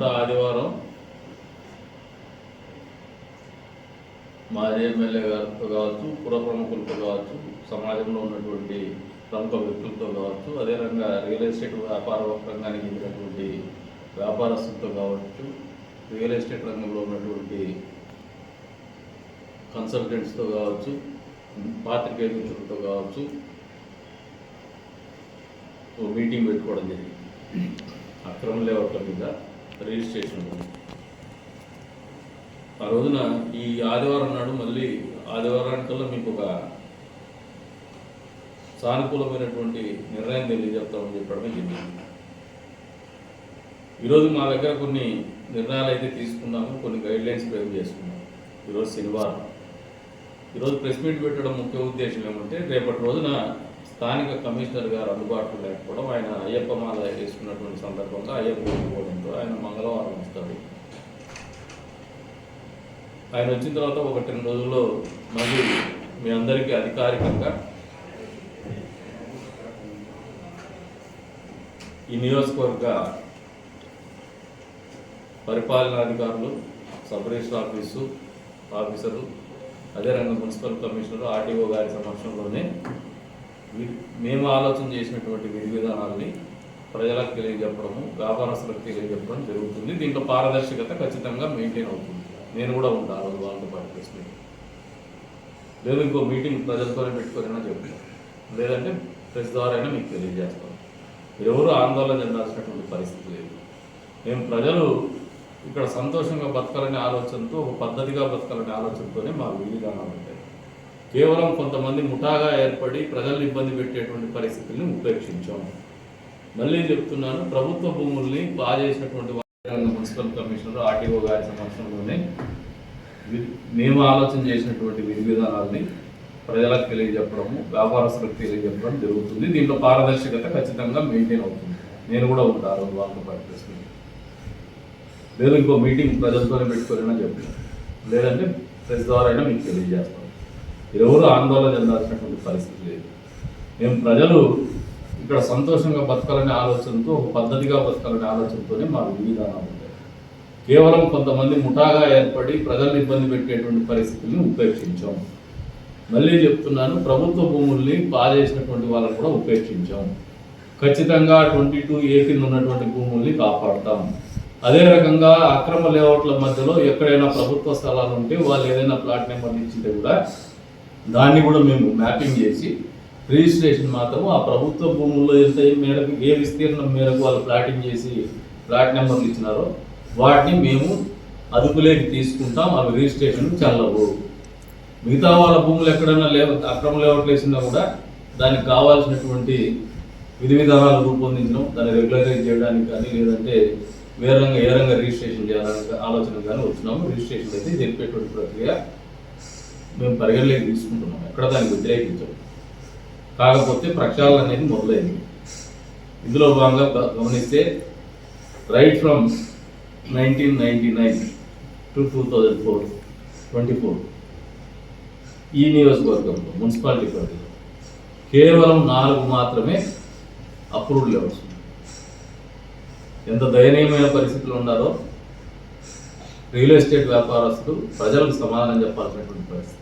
గత ఆదివారం మాజీ ఎమ్మెల్యే గారితో కావచ్చు పుర ప్రముఖులతో కావచ్చు సమాజంలో ఉన్నటువంటి ప్రముఖ వ్యక్తులతో కావచ్చు అదేవిధంగా రియల్ ఎస్టేట్ వ్యాపార రంగానికి చెందినటువంటి వ్యాపారస్తులతో కావచ్చు రియల్ ఎస్టేట్ రంగంలో ఉన్నటువంటి కన్సల్టెంట్స్తో కావచ్చు పాత్రికేయ మిత్రులతో కావచ్చు ఓ మీటింగ్ పెట్టుకోవడం జరిగింది. అక్రమ లేవట్ల మీద రిజిస్ట్రేషన్. ఆ రోజున ఈ ఆదివారం నాడు మళ్ళీ ఆదివారానికల్లా మీకు ఒక సానుకూలమైనటువంటి నిర్ణయం తెలియజెప్తామని చెప్పడమే జరిగింది. ఈరోజు మా దగ్గర కొన్ని నిర్ణయాలు అయితే తీసుకున్నాము కొన్ని గైడ్ లైన్స్ చేసుకున్నాము. ఈరోజు శనివారం. ఈరోజు ప్రెస్ మీట్ పెట్టడం ముఖ్య ఉద్దేశం ఏమంటే రేపటి రోజున స్థానిక కమిషనర్ గారు అందుబాటులో లేకపోవడం ఆయన అయ్యప్ప మాల వేసుకున్నటువంటి సందర్భంగా అయ్యప్ప పోవడంతో ఆయన మంగళవారం వస్తాడు. ఆయన వచ్చిన తర్వాత ఒక రెండు రోజుల్లో మళ్ళీ మీ అందరికీ అధికారికంగా ఈ నియోజకవర్గ పరిపాలనాధికారులు సబ్ రిజిస్టర్ ఆఫీసు ఆఫీసరు అదే రంగ మున్సిపల్ కమిషనర్ ఆర్టీఓ గారి సమక్షంలోనే మేము ఆలోచన చేసినటువంటి విధి విధానాలని ప్రజలకు తెలియజెప్పడము వ్యాపారస్తులకు తెలియజెప్పడం జరుగుతుంది. దీంట్లో పారదర్శకత ఖచ్చితంగా మెయింటైన్ అవుతుంది. నేను కూడా ఉంటాను ఆ రోజు వాళ్ళతో పాటు ప్రెస్ లేదు ఇంకో మీటింగ్ ప్రజలతోనే పెట్టుకోరైనా చెప్తాను లేదంటే ప్రెస్ ద్వారా అయినా మీకు తెలియజేస్తాం. ఎవరు ఆందోళన చెందాల్సినటువంటి పరిస్థితి లేదు. మేము ప్రజలు ఇక్కడ సంతోషంగా బతకాలనే ఆలోచనతో ఒక పద్ధతిగా బతకాలనే ఆలోచనతోనే మా విధి విధానాలు ఉంటాయి. కేవలం కొంతమంది ముఠాగా ఏర్పడి ప్రజల్ని ఇబ్బంది పెట్టేటువంటి పరిస్థితుల్ని ఉపేక్షించాం. మళ్ళీ చెప్తున్నాను ప్రభుత్వ భూముల్ని బాగా చేసినటువంటి మున్సిపల్ కమిషనర్ ఆర్టీఓ గారి సమక్షంలోనే మేము ఆలోచన చేసినటువంటి విధి విధానాల్ని ప్రజలకు తెలియజెప్పడము వ్యాపారస్తులకు తెలియజెప్పడం జరుగుతుంది. దీంట్లో పారదర్శకత ఖచ్చితంగా మెయింటైన్ అవుతుంది. నేను కూడా ఉంటాను వాళ్ళతో పాటు లేదు ఇంకో మీటింగ్ ప్రజలతోనే పెట్టుకోరైనా చెప్తాను లేదంటే ప్రెస్ ద్వారా అయినా మీకు తెలియజేస్తాను. ఎవరు ఆందోళన చెందాల్సినటువంటి పరిస్థితి లేదు. మేము ప్రజలు ఇక్కడ సంతోషంగా బతకాలనే ఆలోచనతో ఒక పద్ధతిగా బతకాలనే ఆలోచనతోనే మా విధానాలు ఉంటాయి. కేవలం కొంతమంది ముఠాగా ఏర్పడి ప్రజల్ని ఇబ్బంది పెట్టేటువంటి పరిస్థితుల్ని ఉపేక్షించాం. మళ్ళీ చెప్తున్నాను ప్రభుత్వ భూముల్ని బాగా వాళ్ళని కూడా ఉపేక్షించాం. ఖచ్చితంగా ట్వంటీ టూ ఏ కింద ఉన్నటువంటి భూముల్ని కాపాడతాం. అదే రకంగా అక్రమ లేఅవుట్ల మధ్యలో ఎక్కడైనా ప్రభుత్వ స్థలాలు ఉంటే వాళ్ళు ఏదైనా ప్లాట్ నెంబర్ ఇచ్చింటే కూడా దాన్ని కూడా మేము మ్యాపింగ్ చేసి రిజిస్ట్రేషన్ మాత్రం ఆ ప్రభుత్వ భూముల్లో ఎంత మేరకు ఏ విస్తీర్ణం మేరకు వాళ్ళు ప్లాటింగ్ చేసి ప్లాట్ నెంబర్లు ఇచ్చినారో వాటిని మేము అదుపులోకి తీసుకుంటాం అవి రిజిస్ట్రేషన్ చల్లవు. మిగతా వాళ్ళ భూములు ఎక్కడైనా లేవ అక్రమ లేవట్లేసినా వేసినా కూడా దానికి కావాల్సినటువంటి విధి విధానాలు రూపొందించడం దాన్ని రెగ్యులరైజ్ చేయడానికి కానీ లేదంటే వేరంగా ఏ రంగా రిజిస్ట్రేషన్ చేయాలని ఆలోచన కానీ వచ్చినాము. రిజిస్ట్రేషన్ అయితే జరిపేటువంటి ప్రక్రియ మేము పరిగణలోకి తీసుకుంటున్నాం. ఎక్కడ దాన్ని వ్యతిరేకించాం కాకపోతే ప్రక్షాళన అనేది మొదలైంది. ఇందులో భాగంగా గమనిస్తే right from nineteen ninety nine to two thousand four twenty four ఈ నియోజకవర్గంలో మున్సిపాలిటీ పరిధిలో కేవలం నాలుగు మాత్రమే అప్రూవ్డ్ లెవెల్స్ ఎంత దయనీయమైన పరిస్థితులు ఉన్నారో రియల్ ఎస్టేట్ వ్యాపారస్తులు ప్రజలకు సమాధానం చెప్పాల్సినటువంటి పరిస్థితి.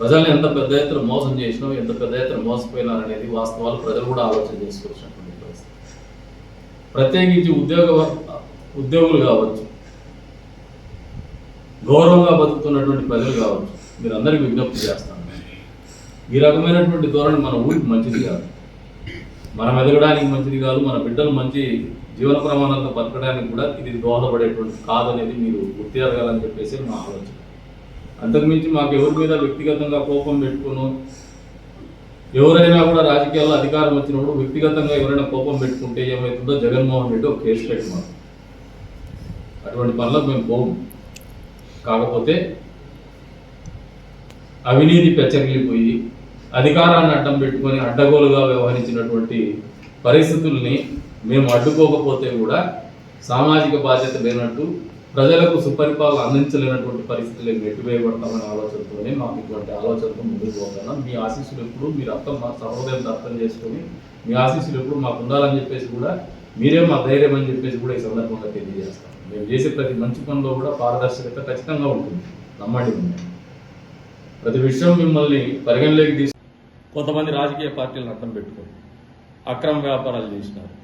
ప్రజల్ని ఎంత పెద్ద ఎత్తున మోసం చేసినాం ఎంత పెద్ద ఎత్తున మోసపోయినారనేది వాస్తవాలు ప్రజలు కూడా ఆలోచన చేసుకోవాల్సినటువంటి పరిస్థితి. ప్రత్యేకించి ఉద్యోగ ఉద్యోగులు కావచ్చు గౌరవంగా బతుకుతున్నటువంటి ప్రజలు కావచ్చు మీరు అందరికీ విజ్ఞప్తి చేస్తాను. ఈ రకమైనటువంటి ధోరణి మన ఊరికి మంచిది కాదు. మనం ఎదగడానికి మంచిది కాదు మన బిడ్డలు మంచి జీవన ప్రమాణాలతో బతకడానికి కూడా ఇది దోహదపడేటువంటి కాదనేది మీరు గుర్తిరగాలని చెప్పేసి మా ఆలోచన. అంతకుమించి మాకు ఎవరి మీద వ్యక్తిగతంగా కోపం పెట్టుకును ఎవరైనా కూడా రాజకీయాల్లో అధికారం వచ్చినప్పుడు వ్యక్తిగతంగా ఎవరైనా కోపం పెట్టుకుంటే ఏమవుతుందో జగన్మోహన్ రెడ్డి ఒక కేసు పెట్టినారు అటువంటి పనులకు మేము పోము. కాకపోతే అవినీతి పెచ్చగిలిపోయి అధికారాన్ని అడ్డం పెట్టుకొని అడ్డగోలుగా వ్యవహరించినటువంటి పరిస్థితుల్ని మేము అడ్డుకోకపోతే కూడా సామాజిక బాధ్యత లేనట్టు ప్రజలకు సుపరిపాలన అందించలేనటువంటి పరిస్థితులకు నెట్టివేయబడతామనే ఆలోచనతోనే మాకు ఇటువంటి ఆలోచనతో ముందుకు పోతున్నాం. మీ ఆశీస్సులు ఎప్పుడు మీరు అర్థం మా సహోదయం అర్థం చేసుకొని మీ ఆశీస్సులు ఎప్పుడు మాకు ఉండాలని చెప్పేసి కూడా మీరే మా ధైర్యం అని చెప్పేసి కూడా ఈ సందర్భంగా తెలియజేస్తాం. మేము చేసే ప్రతి మంచి పనిలో కూడా పారదర్శకత ఖచ్చితంగా ఉంటుంది. నమ్మండి ప్రతి విషయం మిమ్మల్ని పరిగణలోకి తీసు కొంతమంది రాజకీయ పార్టీలను అర్థం పెట్టుకొని అక్రమ వ్యాపారాలు చేసినారు.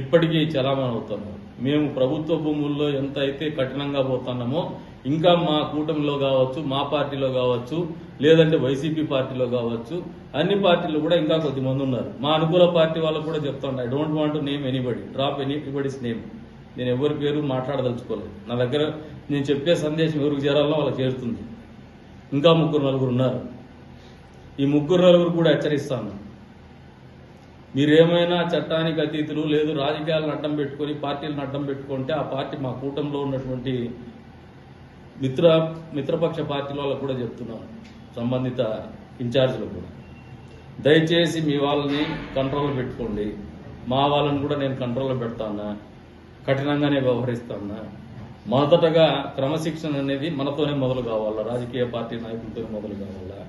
ఇప్పటికీ చలామణి అవుతున్నారు మేము ప్రభుత్వ భూముల్లో ఎంత అయితే కఠినంగా పోతున్నామో ఇంకా మా కూటమిలో కావచ్చు మా పార్టీలో కావచ్చు లేదంటే వైసీపీ పార్టీలో కావచ్చు అన్ని పార్టీలు కూడా ఇంకా కొద్దిమంది ఉన్నారు. మా అనుకూల పార్టీ వాళ్ళకు కూడా చెప్తాను I don't want name anybody drop anybody's name నేను ఎవరి పేరు మాట్లాడదలుచుకోలేదు. నా దగ్గర నేను చెప్పే సందేశం ఎవరికి చేరాలో వాళ్ళకి చేరుతుంది. ఇంకా ముగ్గురు నలుగురు ఉన్నారు. ఈ ముగ్గురు నలుగురు కూడా హెచ్చరిస్తాను మీరేమైనా చట్టానికి అతీతులు లేదు రాజకీయాలను అడ్డం పెట్టుకొని పార్టీలను అడ్డం పెట్టుకుంటే ఆ పార్టీ మా కూటమిలో ఉన్నటువంటి మిత్ర మిత్రపక్ష పార్టీల వాళ్ళకు కూడా చెప్తున్నాను సంబంధిత ఇన్ఛార్జీలు కూడా. దయచేసి మీ వాళ్ళని కంట్రోల్లో పెట్టుకోండి. మా వాళ్ళని కూడా నేను కంట్రోల్లో పెడతానా? కఠినంగానే వ్యవహరిస్తానా? మొదటగా క్రమశిక్షణ అనేది మనతోనే మొదలు కావాలా? రాజకీయ పార్టీ నాయకులతోనే మొదలు కావాలా?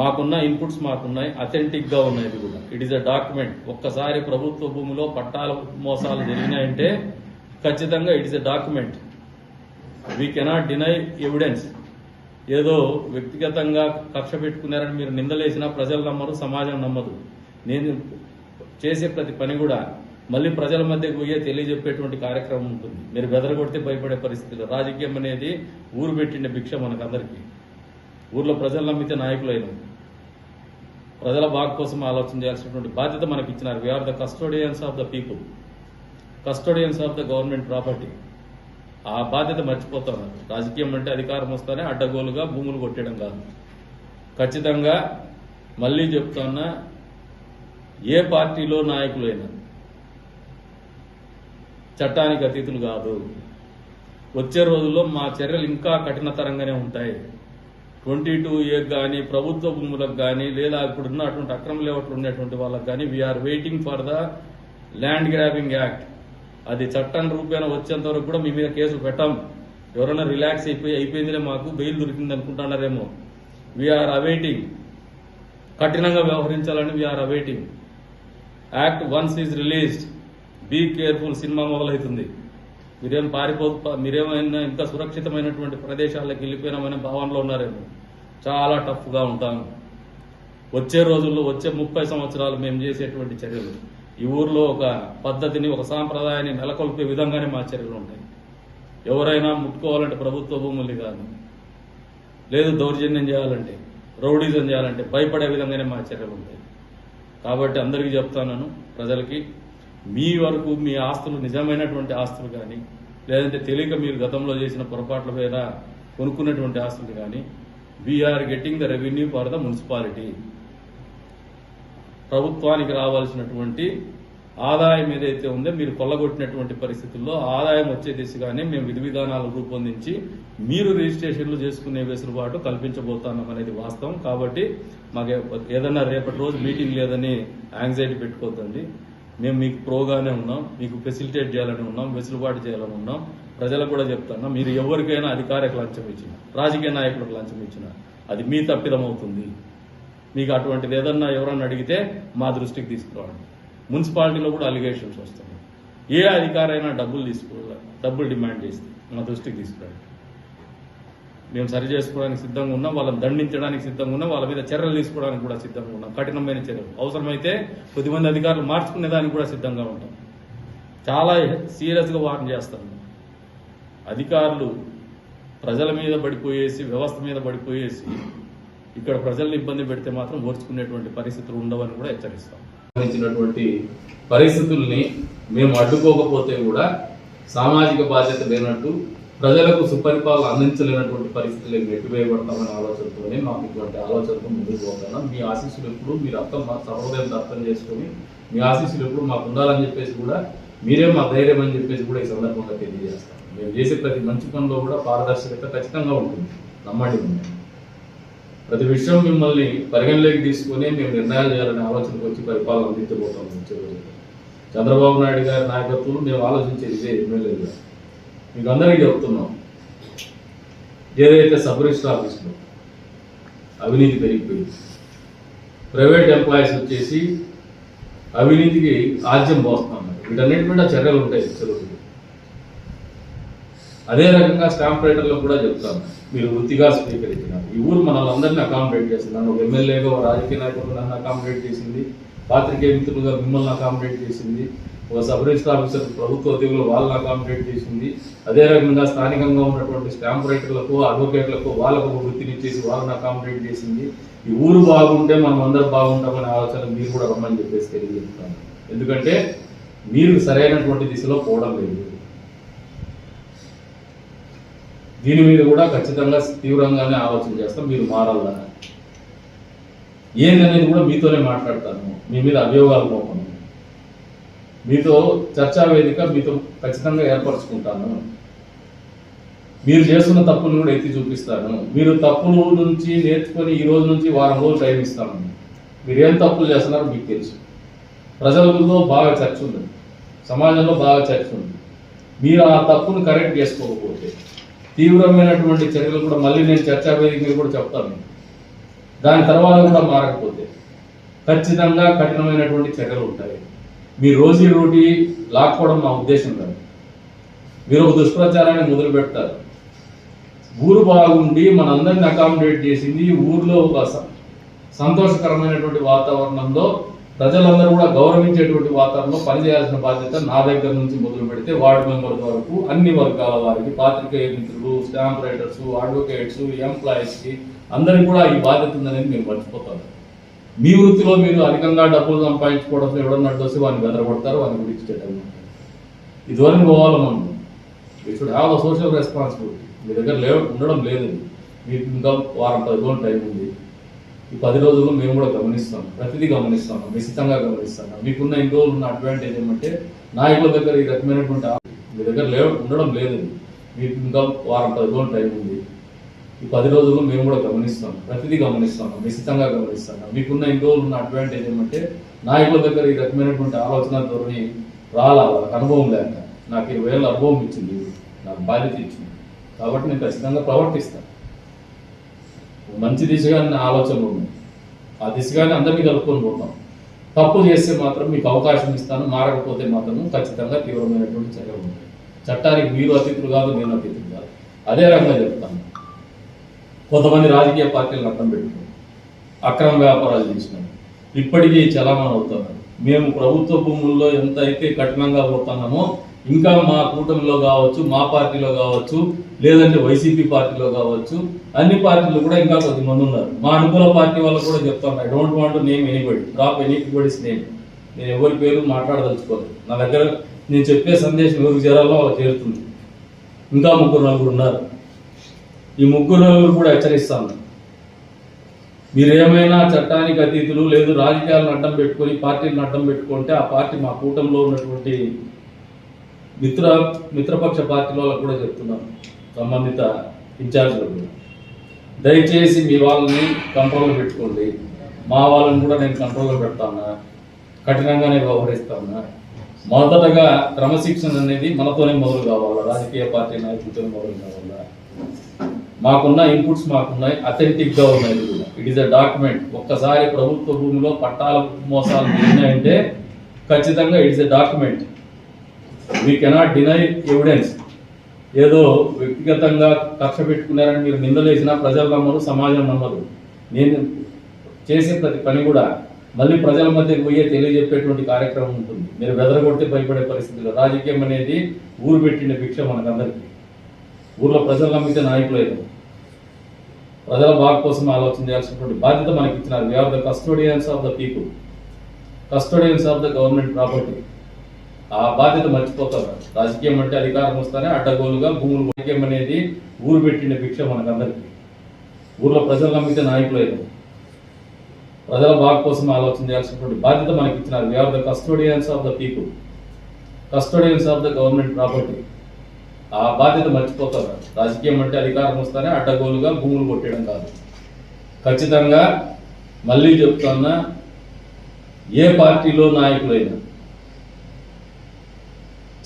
మాకున్న ఇన్పుట్స్ మాకున్నాయి అథెంటిక్గా ఉన్నాయి కూడా. ఇట్ ఈస్ అ డాక్యుమెంట్ ఒక్కసారి ప్రభుత్వ భూమిలో పట్టాల మోసాలు జరిగినాయంటే ఖచ్చితంగా it is a document we cannot deny evidence ఏదో వ్యక్తిగతంగా కక్ష పెట్టుకున్నారని మీరు నిందలేసినా ప్రజలు నమ్మరు సమాజం నమ్మదు. నేను చేసే ప్రతి పని కూడా మళ్ళీ ప్రజల మధ్యకు పోయే తెలియజెప్పేటువంటి కార్యక్రమం ఉంటుంది. మీరు బెదరగొడితే భయపడే పరిస్థితులు రాజకీయం అనేది ఊరు పెట్టిండే భిక్ష మనకందరికీ. ఊర్లో ప్రజలు నమ్మితే నాయకులైన ప్రజల బాగు కోసం ఆలోచన చేయాల్సినటువంటి బాధ్యత మనకి ఇచ్చినారు we are the custodians of the people custodians of the government property ఆ బాధ్యత మర్చిపోతున్నారు రాజకీయం అంటే అధికారం వస్తేనే అడ్డగోలుగా భూములు కొట్టడం కాదు. ఖచ్చితంగా మళ్ళీ చెప్తున్నా ఏ పార్టీలో నాయకులైనా చట్టానికి అతీతులు కాదు. వచ్చే రోజుల్లో మా చర్యలు ఇంకా కఠినతరంగానే ఉంటాయి. ట్వంటీ టూ ఏ కానీ ప్రభుత్వ భూములకు కానీ లేదా ఇప్పుడున్నటువంటి అక్రమ లేవట్లు ఉన్నటువంటి వాళ్ళకి కానీ we are waiting for the land grabbing act అది చట్టం రూపేణ వచ్చేంత వరకు కూడా మీ మీద కేసు పెట్టాం. ఎవరైనా రిలాక్స్ అయిపోయి అయిపోయిందిలే మాకు బెయిల్ దొరికింది అనుకుంటున్నారేమో. వీఆర్ అవైటింగ్ కఠినంగా వ్యవహరించాలని we are awaiting act once is released be careful cinema మొదలవుతుంది. మీరేం పారిపో మీరేమైనా ఇంకా సురక్షితమైనటువంటి ప్రదేశాలకు వెళ్ళిపోయినామనే భావనలో ఉన్నారేమో. చాలా టఫ్గా ఉంటాము వచ్చే రోజుల్లో వచ్చే ముప్పై సంవత్సరాలు మేము చేసేటువంటి చర్యలు. ఈ ఊర్లో ఒక పద్ధతిని ఒక సాంప్రదాయాన్ని నెలకొల్పే విధంగానే మా చర్యలు ఉంటాయి. ఎవరైనా ముట్టుకోవాలంటే ప్రభుత్వ భూములు కాదు. లేదు దౌర్జన్యం చేయాలంటే రౌడీజం చేయాలంటే భయపడే విధంగానే మా చర్యలు ఉంటాయి. కాబట్టి అందరికీ చెప్తాను ప్రజలకి మీ వరకు మీ ఆస్తులు నిజమైనటువంటి ఆస్తులు కానీ లేదంటే తెలియక మీరు గతంలో చేసిన పొరపాట్ల మీద కొనుక్కున్నటువంటి ఆస్తులు కానీ we are getting the revenue for the municipality ప్రభుత్వానికి రావాల్సినటువంటి ఆదాయం ఏదైతే ఉందో మీరు కొల్లగొట్టినటువంటి పరిస్థితుల్లో ఆదాయం వచ్చే దిశగానే మేము విధి విధానాలు రూపొందించి మీరు రిజిస్ట్రేషన్లు చేసుకునే వెసులుబాటు కల్పించబోతున్నాం అనేది వాస్తవం. కాబట్టి మాకు ఏదన్నా రేపటి రోజు మీటింగ్ లేదని యాంగ్జైటీ పెట్టుకోద్దండి. మేము మీకు ప్రోగానే ఉన్నాం మీకు ఫెసిలిటేట్ చేయాలని ఉన్నాం వెసులుబాటు చేయాలని ఉన్నాం. ప్రజలకు కూడా చెప్తున్నా మీరు ఎవరికైనా అధికారికి లంచం ఇచ్చిన రాజకీయ నాయకులకు లంచం ఇచ్చిన అది మీ తప్పిదం అవుతుంది మీకు అటువంటిది ఏదన్నా ఎవరన్నా అడిగితే మా దృష్టికి తీసుకురావండి మున్సిపాలిటీలో కూడా అలిగేషన్స్ వస్తున్నాయి. ఏ అధికారైనా డబ్బులు తీసుకోవాలి డబ్బులు డిమాండ్ చేస్తే మా దృష్టికి తీసుకురండి. మేము సరి చేసుకోవడానికి సిద్ధంగా ఉన్నాం వాళ్ళని దండించడానికి సిద్ధంగా ఉన్నాం వాళ్ళ మీద చర్యలు తీసుకోవడానికి కూడా సిద్ధంగా ఉన్నాం. కఠినమైన చర్యలు. అవసరమైతే కొద్దిమంది అధికారులు మార్చుకునే దానికి కూడా సిద్ధంగా ఉంటాం. చాలా సీరియస్గా వార్న్ చేస్తాం. అధికారులు ప్రజల మీద పడిపోయేసి వ్యవస్థ మీద పడిపోయేసి ఇక్కడ ప్రజల్ని ఇబ్బంది పెడితే మాత్రం ఓర్చుకునేటువంటి పరిస్థితులు ఉండవని కూడా హెచ్చరిస్తాం. సంబంధించినటువంటి పరిస్థితుల్ని మేము అడ్డుకోకపోతే కూడా సామాజిక బాధ్యత లేనట్టు ప్రజలకు సుపరిపాలన అందించలేనటువంటి పరిస్థితులు నెట్టివేయబడతామనే ఆలోచనతోనే మాకు ఇటువంటి ఆలోచనతో ముందుకు పోతాను మీ ఆశీస్సులు ఎప్పుడు మీరు అర్థం మా సహృదయం అర్థం చేసుకొని మీ ఆశీస్సులు ఎప్పుడు మాకు ఉండాలని చెప్పేసి కూడా మీరే మా ధైర్యం అని చెప్పేసి కూడా ఈ సందర్భంగా తెలియజేస్తాం. మేము చేసే ప్రతి మంచి పనిలో కూడా పారదర్శకత ఖచ్చితంగా ఉంటుంది. నమ్మండి ప్రతి విషయం మిమ్మల్ని పరిగణలోకి తీసుకొని మేము నిర్ణయాలు చేయాలనే ఆలోచనకు వచ్చి పరిపాలన అందించబోతాం చంద్రబాబు నాయుడు గారి నాయకత్వం మేము ఆలోచించేది ఇదే ఎమ్మెల్యేగా మీకు అందరికీ చెప్తున్నాం ఏదైతే సబ్ రిజిస్టర్ ఆఫీస్లో అవినీతి పెరిగిపోయింది ప్రైవేట్ ఎంప్లాయీస్ వచ్చేసి అవినీతికి ఆజ్యం పోస్తున్నారు. వీటన్నిటి మీద చర్యలు ఉంటాయి చెరువులు అదే రకంగా స్టాంప్ రైటర్లో కూడా చెప్తాను. మీరు వృత్తిగా స్వీకరించినారు. ఈ ఊరు మనల్ని అకామిడేట్ చేసింది. నన్ను ఒక ఎమ్మెల్యేగా ఒక రాజకీయ నాయకులు నన్ను అకామిడేట్ చేసింది. పాత్రికేయ మిత్రులుగా మిమ్మల్ని అకామిడేట్ చేసింది. ఒక సబ్ రిజిస్టర్ ఆఫీసర్ ప్రభుత్వ ఉద్యోగులు వాళ్ళని అకామిడేట్ చేసింది. అదే రకంగా స్థానికంగా ఉన్నటువంటి స్టాంప్ రైటర్లకు అడ్వకేట్లకు వాళ్ళకు వృత్తినిచ్చేసి వృత్తిని ఇచ్చేసి వాళ్ళని అకామిడేట్ చేసింది. ఈ ఊరు బాగుంటే మనం అందరం బాగుంటామనే ఆలోచన మీరు కూడా రమ్మని చెప్పేసి తెలియజేస్తాను. ఎందుకంటే మీరు సరైనటువంటి దిశలో పోవడం లేదు. దీని మీద కూడా ఖచ్చితంగా తీవ్రంగానే ఆలోచన చేస్తాం. మీరు మారాలని ఏందనేది కూడా మీతోనే మాట్లాడతాను. మీ మీద అభియోగాలు పోకుండా మీతో చర్చా వేదిక మీతో ఖచ్చితంగా ఏర్పరచుకుంటాను. మీరు చేస్తున్న తప్పులు కూడా ఎత్తి చూపిస్తాను. మీరు తప్పుల నుంచి నేర్చుకొని ఈ రోజు నుంచి వారం రోజులు టైం ఇస్తాను. మీరు ఏం తప్పులు చేస్తున్నారో మీకు తెలుసు. ప్రజలతో బాగా చర్చ ఉంది. సమాజంలో బాగా చర్చ ఉంది. మీరు ఆ తప్పును కరెక్ట్ చేసుకోకపోతే తీవ్రమైనటువంటి చర్యలు కూడా మళ్ళీ నేను చర్చా వేదిక మీద కూడా చెప్తాను. దాని తర్వాత కూడా మారకపోతే ఖచ్చితంగా కఠినమైనటువంటి చర్యలు ఉంటాయి. మీ రోజీ రోటీ లాక్కోవడం మా ఉద్దేశం కాదు. మీరు ఒక దుష్ప్రచారాన్ని మొదలు పెడతారు. ఊరు బాగుండి మనందరిని అకామిడేట్ చేసింది ఊర్లో ఒక సంతోషకరమైనటువంటి వాతావరణంలో ప్రజలందరూ కూడా గౌరవించేటువంటి వాతావరణంలో పనిచేయాల్సిన బాధ్యత నా దగ్గర నుంచి మొదలు పెడితే వార్డు మెంబర్ వరకు అన్ని వర్గాల వారికి పాత్రికేయ మిత్రులు స్టాంప్ రైటర్స్ అడ్వకేట్స్ ఎంప్లాయీస్కి అందరికీ కూడా ఈ బాధ్యత ఉందనేది మేము మర్చిపోతారు మీ వృత్తిలో మీరు అధికంగా డబ్బులు సంపాదించుకోవడం ఎవడన్నా అడ్డొస్తే వాడిని బెదరపడతారు వాడిని గురించి చెడ్డలు ఇదివరకు పోవాలి మనం? You should have a social responsibility మీ దగ్గర లే ఉండడం లేదు మీకు ఇంకా వారం పది రోజులు టైం ఉంది. ఈ పది రోజుల్లో మేము కూడా గమనిస్తాం. ప్రతిదీ గమనిస్తాం. నిశ్చితంగా గమనిస్తాం. మీకున్న ఇన్ని రోజులు ఉన్న అడ్వాంటేజ్ ఏమంటే నాయకుల దగ్గర ఈ రకమైనటువంటి మీ దగ్గర లే ఉండడం లేదు మీకు ఇంకా వారం పది రోజులు టైం ఉంది. ఈ పది రోజుల్లో మేము కూడా గమనిస్తాం ప్రతిదీ గమనిస్తాం నిశ్చితంగా గమనిస్తాం. మీకున్న ఇన్ని రోజులు ఉన్న అడ్వాంటేజ్ ఏమంటే నాయకుల దగ్గర ఈ రకమైనటువంటి ఆలోచన ధోరణి రాలా వాళ్ళకి అనుభవం లేక. నాకు ఇరవై ఏళ్ళ అనుభవం ఇచ్చింది నాకు బాధ్యత ఇచ్చింది. కాబట్టి నేను ఖచ్చితంగా ప్రవర్తిస్తాను. మంచి దిశగా నా ఆలోచనలు ఉన్నాయి. ఆ దిశగానే అందరినీ కలుపుకొని పోతాం. తప్పు చేస్తే మాత్రం మీకు అవకాశం ఇస్తాను మారకపోతే మాత్రం ఖచ్చితంగా తీవ్రమైనటువంటి చర్యలు ఉంటాయి. చట్టానికి మీరు అతిథులు కాదు నేను అతిథులు కాదు. అదే రకంగా చెప్తాను. కొంతమంది రాజకీయ పార్టీలను అర్థం పెట్టుకున్నారు. అక్రమ వ్యాపారాలు చేసినారు. ఇప్పటికీ చలామణి అవుతున్నారు. మేము ప్రభుత్వ భూముల్లో ఎంత అయితే కఠినంగా పోతున్నామో ఇంకా మా కూటమిలో కావచ్చు మా పార్టీలో కావచ్చు లేదంటే వైసీపీ పార్టీలో కావచ్చు అన్ని పార్టీలు కూడా ఇంకా కొద్దిమంది ఉన్నారు. మా అనుకూల పార్టీ వాళ్ళు కూడా చెప్తాను I don't want name anybody drop anybody's name నేను ఎవరి పేరు మాట్లాడదలుచుకోలేదు. నా దగ్గర నేను చెప్పే సందేశం ఎవరికి చేరాలో వాళ్ళు చేరుతుంది. ఇంకా ముగ్గురు నలుగురు ఉన్నారు. ఈ ముగ్గురు కూడా హెచ్చరిస్తాను. మీరు ఏమైనా చట్టానికి అతీతులు లేదు రాజకీయాలను అడ్డం పెట్టుకొని పార్టీలను అడ్డం పెట్టుకుంటే ఆ పార్టీ మా కూటమిలో ఉన్నటువంటి మిత్ర మిత్రపక్ష పార్టీల వాళ్ళకు కూడా చెప్తున్నాను. సంబంధిత ఇన్ఛార్జ్లు దయచేసి మీ వాళ్ళని కంట్రోల్లో పెట్టుకోండి. మా వాళ్ళని కూడా నేను కంట్రోల్లో పెడతాను? కఠినంగానే వ్యవహరిస్తాను? మొదటగా క్రమశిక్షణ అనేది మనతోనే మొదలు కావాలా? రాజకీయ పార్టీ నాయకులతోనే మొదలు కావాలా? మాకున్న ఇన్పుట్స్ మాకున్నాయి అథెంటిక్గా ఉన్నాయి కూడా. ఇట్ ఈస్ అ డాక్యుమెంట్ ఒక్కసారి ప్రభుత్వ భూమిలో పట్టాల మోసాలు జరిగినాయంటే ఖచ్చితంగా it is a document we cannot deny evidence ఏదో వ్యక్తిగతంగా కక్ష పెట్టుకున్నారని మీరు నిందలేసినా ప్రజలు నమ్మరు సమాజం నమ్మరు నేను చేసే ప్రతి పని కూడా మళ్ళీ ప్రజల మధ్యకు పోయే తెలియజెప్పేటువంటి కార్యక్రమం ఉంటుంది. మీరు బెదరగొడితే భయపడే పరిస్థితులు. రాజకీయం అనేది ఊరు పెట్టిన భిక్ష మనకందరికీ. ఊర్లో ప్రజలు నమ్మితే నాయకులేదు ప్రజల బాగు కోసం ఆలోచన చేయాల్సినటువంటి బాధ్యత మనకి ఇచ్చినారు we are the custodians of the people custodians of the government property ఆ బాధ్యత మర్చిపోతారు. రాజకీయం అంటే అధికారం వస్తానే అడ్డగోలుగా భూములు రాజకీయం అనేది ఊరు పెట్టిన భిక్ష మనకందరికీ. ఊర్లో ప్రజలు నమ్మితే నాయకులేదు ప్రజల బాగు కోసం ఆలోచన చేయాల్సినటువంటి బాధ్యత మనకి ఇచ్చినారు we are the custodians of the people custodians of the government property ఆ బాధ్యత మర్చిపోతారు రాజకీయం అంటే అధికారం వస్తేనే అడ్డగోలుగా భూములు కొట్టడం కాదు. ఖచ్చితంగా మళ్ళీ చెప్తున్నా ఏ పార్టీలో నాయకులైనా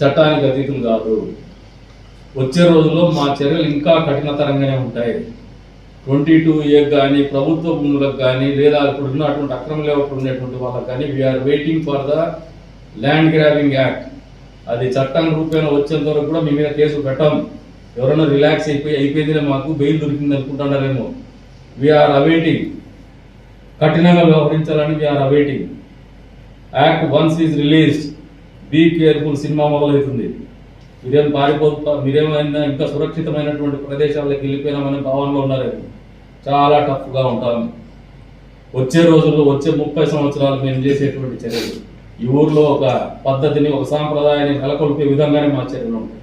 చట్టానికి అతీతులు కాదు. వచ్చే రోజుల్లో మా చర్యలు ఇంకా కఠినతరంగానే ఉంటాయి. ట్వంటీ టూ ఏ కానీ ప్రభుత్వ భూములకు కానీ లేదా ఇప్పుడు ఉన్నటువంటి అక్రమ లేఅవుట్ ఉండేటువంటి వాళ్ళకి కానీ we are waiting for the land grabbing act అది చట్టం రూపేణ వచ్చేంత వరకు కూడా మీ మీద కేసు పెట్టాము ఎవరైనా రిలాక్స్ అయిపోయి అయిపోయిందిలే మాకు బెయిల్ దొరికింది అనుకుంటున్నారేమో వీఆర్ అవైటింగ్ కఠినంగా వ్యవహరించాలని we are awaiting act once is released be careful cinema మొదలవుతుంది. మీరేం పారిపోతా మీరేమైనా ఇంకా సురక్షితమైనటువంటి ప్రదేశాలకు వెళ్ళిపోయినామనే భావనలో ఉన్నారేమో చాలా టఫ్గా ఉంటాము వచ్చే రోజుల్లో వచ్చే ముప్పై సంవత్సరాలు మేము చేసేటువంటి చర్యలు. ఈ ఊర్లో ఒక పద్ధతిని ఒక సాంప్రదాయాన్ని నెలకొల్పే విధంగానే మా చర్యలు ఉంటాయి.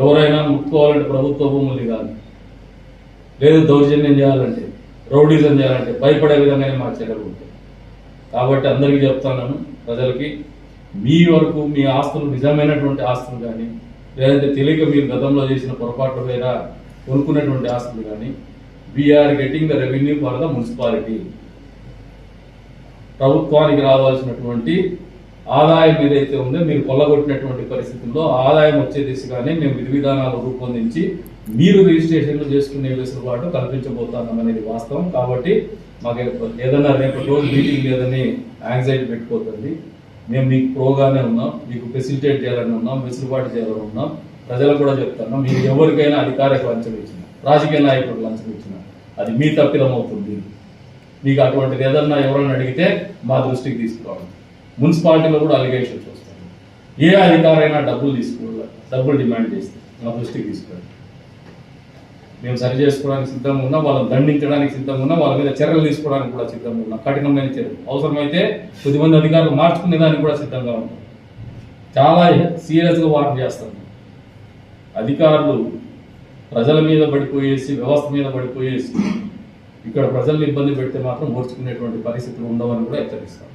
ఎవరైనా ముట్టుకోవాలంటే ప్రభుత్వ భూములు కాదు లేదు దౌర్జన్యం చేయాలంటే రౌడీజం చేయాలంటే భయపడే విధంగానే మా చర్యలు ఉంటాయి. కాబట్టి అందరికీ చెప్తున్నాను ప్రజలకి మీ వరకు మీ ఆస్తులు నిజమైనటువంటి ఆస్తులు కానీ లేదంటే తెలియక మీరు గతంలో చేసిన పొరపాట్ల మీద కొనుక్కున్నటువంటి ఆస్తులు కానీ we are getting the revenue for the municipality ప్రభుత్వానికి రావాల్సినటువంటి ఆదాయం ఏదైతే ఉందో మీరు కొల్లగొట్టినటువంటి పరిస్థితుల్లో ఆదాయం వచ్చే దిశగానే మేము విధి విధానాలు రూపొందించి మీరు రిజిస్ట్రేషన్లు చేసుకునే వెసులుబాటు కల్పించబోతున్నాం అనేది వాస్తవం. కాబట్టి మాకు ఏదైనా రేపటి రోజు మీటింగ్ లేదని యాంగ్జైటీ పెట్టుకోతుంది మేము మీకు ప్రోగానే ఉన్నాం మీకు ఫెసిలిటేట్ చేయాలని ఉన్నాం వెసులుబాటు చేయాలని ఉన్నాం. ప్రజలకు కూడా చెప్తున్నాం మీరు ఎవరికైనా అధికారిక లంచం ఇచ్చిన రాజకీయ నాయకులకు లంచం ఇచ్చిన అది మీ తప్పిదం అవుతుంది. మీకు అటువంటిది ఏదన్నా ఎవరైనా అడిగితే మా దృష్టికి తీసుకురావాలి. మున్సిపాలిటీలో కూడా అలిగేషన్స్ వస్తాయి. ఏ అధికారైనా డబ్బులు తీసుకోవాలి? డబ్బులు డిమాండ్ చేస్తే మా దృష్టికి తీసుకురండి. మేము సరి చేసుకోవడానికి సిద్ధంగా ఉన్నాం వాళ్ళని దండించడానికి సిద్ధంగా ఉన్నాం వాళ్ళ మీద చర్యలు తీసుకోవడానికి కూడా సిద్ధంగా ఉన్నాం. కఠినమైన చర్యలు. అవసరమైతే కొద్దిమంది అధికారులు మార్చుకునే దానికి కూడా సిద్ధంగా ఉంటాం చాలా సీరియస్గా వార్న్ చేస్తాం అధికారులు ప్రజల మీద పడిపోయేసి వ్యవస్థ మీద పడిపోయేసి ఇక్కడ ప్రజల్ని ఇబ్బంది పెడితే మాత్రం ఓర్చుకునేటువంటి పరిస్థితులు ఉండవని కూడా హెచ్చరిస్తాం.